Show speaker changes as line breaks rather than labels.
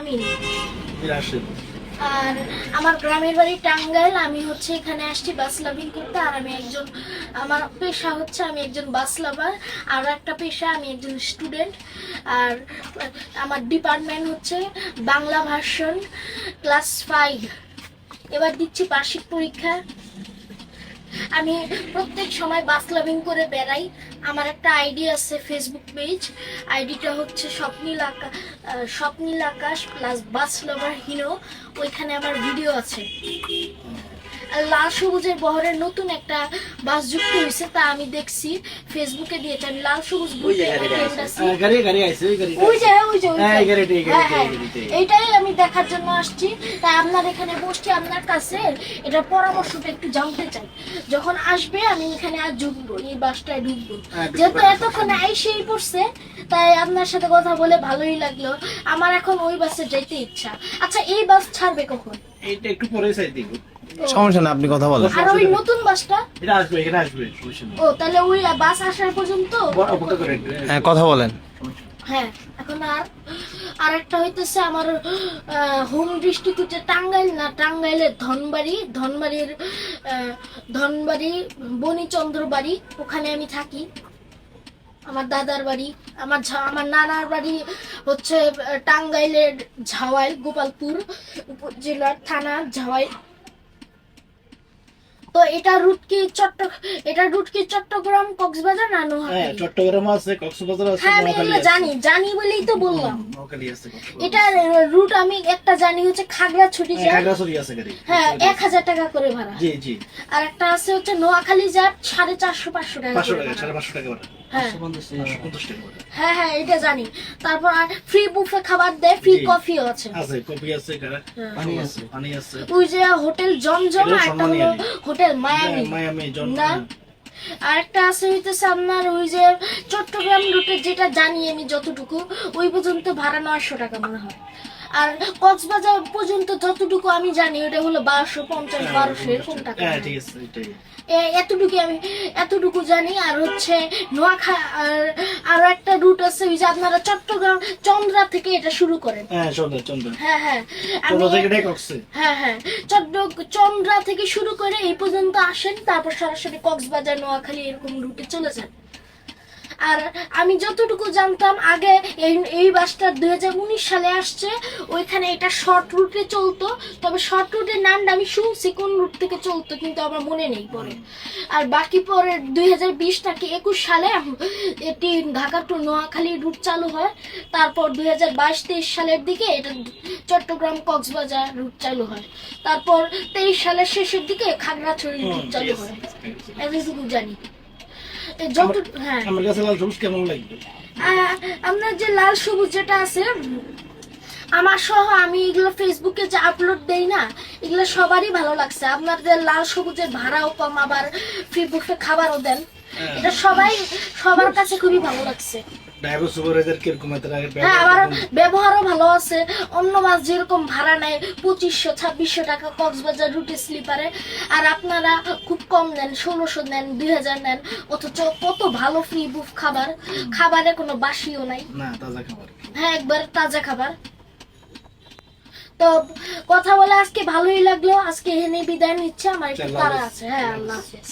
আমি আর আমার গ্রামের বাড়ি টাঙ্গাইল আমি হচ্ছে এখানে আসছি বাস লাভিং করতে। আর আমি একজন আমার পেশা হচ্ছে আমি একজন বাস লাভার আর একটা পেশা আমি একজন স্টুডেন্ট। আর আমার ডিপার্টমেন্ট হচ্ছে বাংলা ভার্সন ক্লাস ফাইভ। এবার দিচ্ছি বার্ষিক পরীক্ষা। আমি প্রত্যেক সময় বাস লাভিং করে বেড়াই। আমার একটা আইডি আছে ফেসবুক পেজ আইডিটা হচ্ছে Swapnil Akash Swapnil Akash plus bus lover hero. ওইখানে আমার ভিডিও আছে। লাল সবুজের বহরের নতুন একটা বাস যুক্ত হয়েছে তা আমি দেখছি ফেসবুকে দিয়েছে আমি লাল সবুজ
ওই
যে ওই যে ওই
হ্যাঁ,
হ্যাঁ, হ্যাঁ। এইটাই আমি দেখার জন্য আসছি। তাই আপনার এখানে বসছি আপনার কাছে এটা পরামর্শটা একটু জানতে চাই। যখন আসবে আমি এখানে আর ঢুকবো এই বাসটায় ঢুকবো। যেহেতু। এতক্ষণ আইসেই পড়ছে তাই আপনার সাথে কথা বলে ভালোই লাগল। আমার এখন ওই বাসে যেতে ইচ্ছা। আচ্ছা এই বাস ছাড়বে কখন?
এইটা একটু পরে সাইড দিব।
সমস্যা না আপনি কথা বলেন।
আর ওই নতুন বাসটা?
এটা আসবে এখানে আসবে
ও তাহলে ওই বাস আসার পর্যন্ত?
একটু,
হ্যাঁ কথা বলেন।
হ্যাঁ এখন আর আরেকটা হইতেছে আমার হোম ডিস্ট্রিক্ট হচ্ছে টাঙ্গাইল না টাঙ্গাইলের ধনবাড়ি ধনবাড়ির ধনবাড়ি বনিচন্দ্র বাড়ি ওখানে আমি থাকি। আমার দাদার বাড়ি আমার ঝা- আমার নানার বাড়ি হচ্ছে টাঙ্গাইলের ঝাওয়াই গোপালপুর উপজেলার থানা ঝাওয়াই তো এটা রুট কি চট্ট এটা রুট কি চট্টগ্রাম কক্সবাজার না
হ্যাঁ
নোয়াখালী
চট্টগ্রাম আছে কক্সবাজার আছে
হ্যাঁ আমি এগুলো জানি জানি বলেই তো বললাম।
নোয়াখালী আছে
এটা রুট আমি একটা জানি হচ্ছে খাগড়াছড়ি
হ্যাঁ,
যায়
খাগড়াছড়ি আছে গাড়ি।
হ্যাঁ এক হাজার টাকা করে ভাড়া।
জি জি।
আর একটা আছে হচ্ছে নোয়াখালী যায় সাড়ে চারশো পাঁচশো টাকা
পাঁচশো
করে
টাকা
ভাড়া।
সাড়ে পাঁচশো টাকা ভাড়া
হ্যাঁ। হ্যাঁ হ্যাঁ এটা জানি। তারপর ফ্রি বুফে খাবার দেয় ফ্রি। কফিও আছে।
আছে কফি আছে
হ্যাঁ।
পানি আছে পানি আছে।
ওই যে হোটেল জমজম একটা হলো হোটেল মায়ামি।
হ্যাঁ, মায়ামি
না? আরেকটা আছে হইতেছে আপনার ওই যে চট্টগ্রাম রুটে যেটা জানি আমি যতটুকু ওই পর্যন্ত ভাড়া নয়শো টাকা মনে হয়। আর কক্সবাজার পর্যন্ত যতটুকু আমি জানি ওটা হলো বারোশো পঞ্চাশ বারোশো এরকম টাকা
হ্যাঁ
এতটুকু আমি এতটুকু জানি। আর হচ্ছে নোয়াখা আর একটা রুট আছে ওই যে আপনারা চট্টগ্রাম চন্দ্রা থেকে এটা শুরু করেন।
হ্যাঁ
হ্যাঁ হ্যাঁ। আমি হ্যাঁ হ্যাঁ। চন্দ্রা থেকে শুরু করে এই পর্যন্ত আসেন তারপর সরাসরি কক্সবাজার নোয়াখালী এরকম রুটে চলে যান। আর আমি যতটুকু জানতাম আগে এই এই বাসটা দু হাজার উনিশ সালে আসছে ওইখানে এটা শর্ট রুটে চলতো তবে শর্ট রুটের নামটা আমি শুনছি কোন রুট থেকে চলতো কিন্তু আমার মনে নেই পরে। আর বাকি পরে দুই হাজার বিশ নাকি একুশ সালে এটি ঢাকা টু নোয়াখালী রুট চালু হয় তারপর দুই হাজার বাইশ তেইশ সালের দিকে এটা চট্টগ্রাম কক্সবাজার রুট চালু হয় তারপর তেইশ সালের শেষের দিকে খাগড়াছড়ি রুট চালু হয়। এতটুকু জানি। যত হ্যাঁ।
আমার কাছে লাল সবুজ কেমন লাগবে?
আপনার যে লাল সবুজ যেটা আছে আমার সহ আমি এগুলো ফেসবুকে যে আপলোড দেই না এগুলো সবারই ভালো লাগছে। আপনাদের লাল সবুজের ভাড়াও কম আবার ফ্রি বুফে খাবারও দেন। এটা সবাই সবার কাছে খুবই ভালো লাগছে।
ড্রাইভার সুপারভাইজার কীরকম
হ্যাঁ ব্যবহারও ভালো আছে। অন্য মাস যেরকম ভাড়া নেয় পঁচিশশো ছাব্বিশশো টাকা কক্সবাজার রুটে স্লিপারে আর আপনারা খুব কম নেন ষোলোশো নেন দুই হাজার নেন। অথচ কত ভালো ফ্রি বুফ খাবার। খাবারে কোনো বাসিও নাই।
না তাজা খাবার।
হ্যাঁ একবার তাজা খাবার। তো কথা বলে আজকে ভালোই লাগল। আজকে এখানে বিদায় নিচ্ছে। আমার একটু তারা আছে। হ্যাঁ আল্লাহ হাফেজ।